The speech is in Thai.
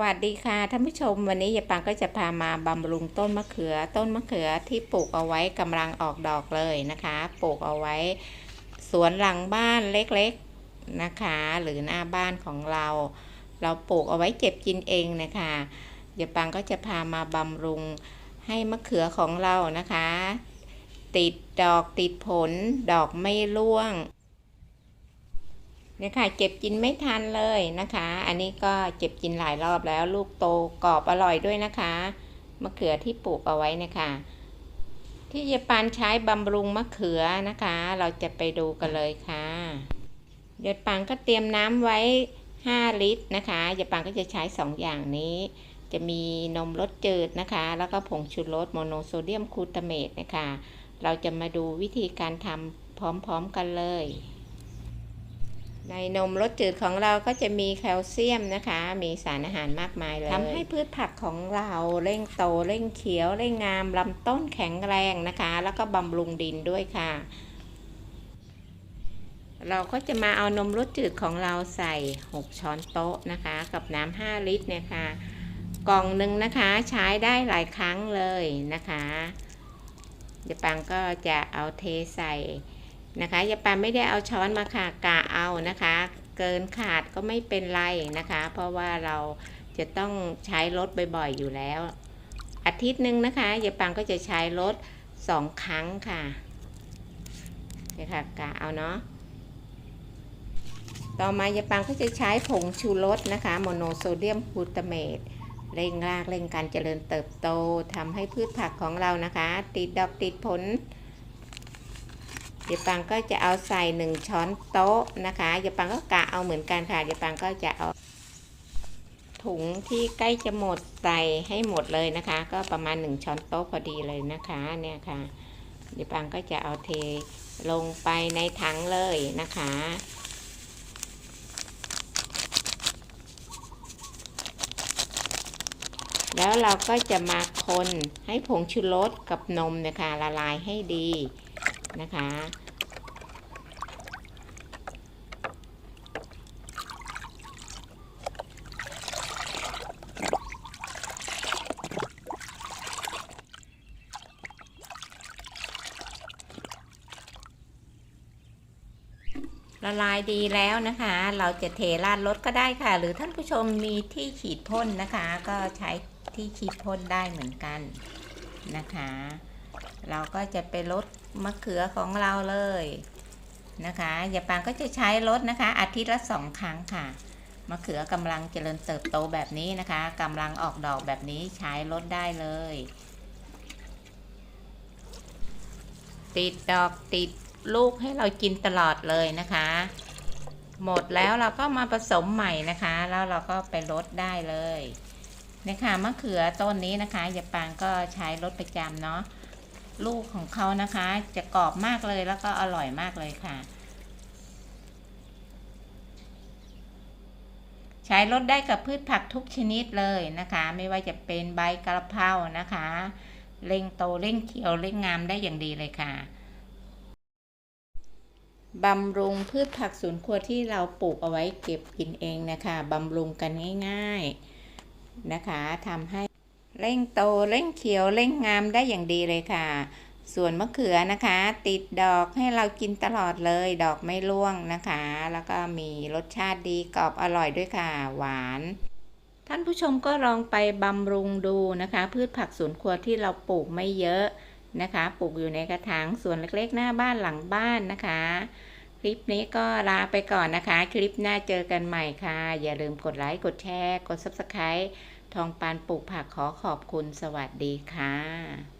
วัสดีค่ะท่านผู้ชมวันนี้ยายปังก็จะพามาบำรุงต้นมะเขือ ต้นมะเขือที่ปลูกเอาไว้กำลังออกดอกเลยนะคะ ปลูกเอาไว้ สวนหลังบ้านเล็กๆนะคะ หรือหน้าบ้านของเรา เราปลูกเอาไว้เก็บกินเองนะคะยายปังก็จะพามาบำรุงให้มะเขือของเรานะคะ ติดดอกติดผลดอกไม่ร่วง เนี่ยค่ะเก็บกินไม่ทันเลยนะคะ อันนี้ก็เก็บกินหลายรอบแล้ว ลูกโตกรอบอร่อยด้วยนะคะ มะเขือที่ปลูกเอาไว้นะคะ ที่ยายปานใช้บำรุงมะเขือนะคะ เราจะไปดูกันเลยค่ะยายปานก็เตรียมน้ำไว้ 5 ลิตรนะคะยายปานก็จะใช้ 2 อย่างนี้ จะมีนมรสจืดนะคะ แล้วก็ผงชูรสโมโนโซเดียมคูตาเมตนะคะ เราจะมาดูวิธีการทำพร้อมๆกันเลย ในนมรสจืดของเราก็จะมีแคลเซียมนะคะ มีสารอาหารมากมายเลยทำให้พืชผักของเราเร่งโตเร่งเขียวเร่งงามลำต้นแข็งแรงนะคะ แล้วก็บำรุงดินด้วยค่ะ เราก็จะมาเอานมรสจืดของเราใส่ 6 ช้อนโต๊ะนะคะ กับน้ำ5ลิตรเนี่ยค่ะ กล่องหนึ่งนะคะใช้ได้หลายครั้งเลยนะคะเดี๋ยวปังก็จะเอาเทใส่ นะคะยาปาไม่ได้เอาช้อนมาค่ะกะเอานะคะ เกินขาดก็ไม่เป็นไรนะคะ เพราะว่าเราจะต้องใช้รถบ่อยๆอยู่แล้ว อาทิตย์หนึ่งนะคะยาปังก็จะใช้รถสองครั้งค่ะนี่ค่ะกะเอาเนาะต่อมายาปังก็จะใช้ผงชูรสนะคะโมโนโซเดียมกลูตาเมตเร่งรากเร่งการเจริญเติบโตทำให้พืชผักของเรานะคะ ติดดอกติดผล เดียปังก็จะเอาใส่หนึ่งช้อนโต๊ะนะคะเดียปังก็กะเอาเหมือนกันค่ะเดียปังก็จะเอา ถุงที่ใกล้จะหมดใส่ให้หมดเลยนะคะ ก็ประมาณหนึ่งช้อนโต๊ะพอดีเลยนะคะเนี่ยค่ะเดี๋ยวปังก็จะเอาเทลงไปในถังเลยนะคะ แล้วเราก็จะมาคนให้ผงชูรสกับนมนะคะละลายให้ดี นะคะ ละลายดีแล้วนะคะ เราจะเทราดรถก็ได้ค่ะ หรือท่านผู้ชมมีที่ฉีดพ่นนะคะ ก็ใช้ที่ฉีดพ่นได้เหมือนกันนะคะ เราก็จะไปลด มะเขือของเราเลยนะคะยาปางก็จะใช้ลดนะคะ อาทิตย์ละสองครั้งค่ะ มะเขือกำลังเจริญเติบโตแบบนี้นะคะกำลังออกดอกแบบนี้ใช้ลดได้เลย ติดดอกติดลูกให้เรากินตลอดเลยนะคะ หมดแล้วเราก็มาผสมใหม่นะคะ แล้วเราก็ไปลดได้เลยนะคะมะเขือต้นนี้นะคะยาปางก็ใช้ลดประจำเนาะ ลูกของเขานะคะ จะกรอบมากเลยแล้วก็อร่อยมากเลยค่ะ ใช้ลดได้กับพืชผักทุกชนิดเลยนะคะ ไม่ว่าจะเป็นใบกระเพรานะคะเร่งโตเร่งเขียวเร่งงามได้อย่างดีเลยค่ะบำรุงพืชผักสวนครัวที่เราปลูกเอาไว้เก็บกินเองนะคะบำรุงกันง่าย ๆนะคะทำให้ เร่งโตเร่งเขียวเร่งงามได้อย่างดีเลยค่ะ ส่วนมะเขือนะคะ ติดดอกให้เรากินตลอดเลย ดอกไม่ร่วงนะคะ แล้วก็มีรสชาติดีกรอบอร่อยด้วยค่ะ หวาน ท่านผู้ชมก็ลองไปบำรุงดูนะคะ พืชผักสวนครัวที่เราปลูกไม่เยอะนะคะ ปลูกอยู่ในกระถางสวนเล็กๆ หน้าบ้านหลังบ้านนะคะ คลิปนี้ก็ลาไปก่อนนะคะ คลิปหน้าเจอกันใหม่ค่ะ อย่าลืมกดไลค์กดแชร์ กด Subscribe ทองปานปลูกผักขอขอบคุณสวัสดีค่ะ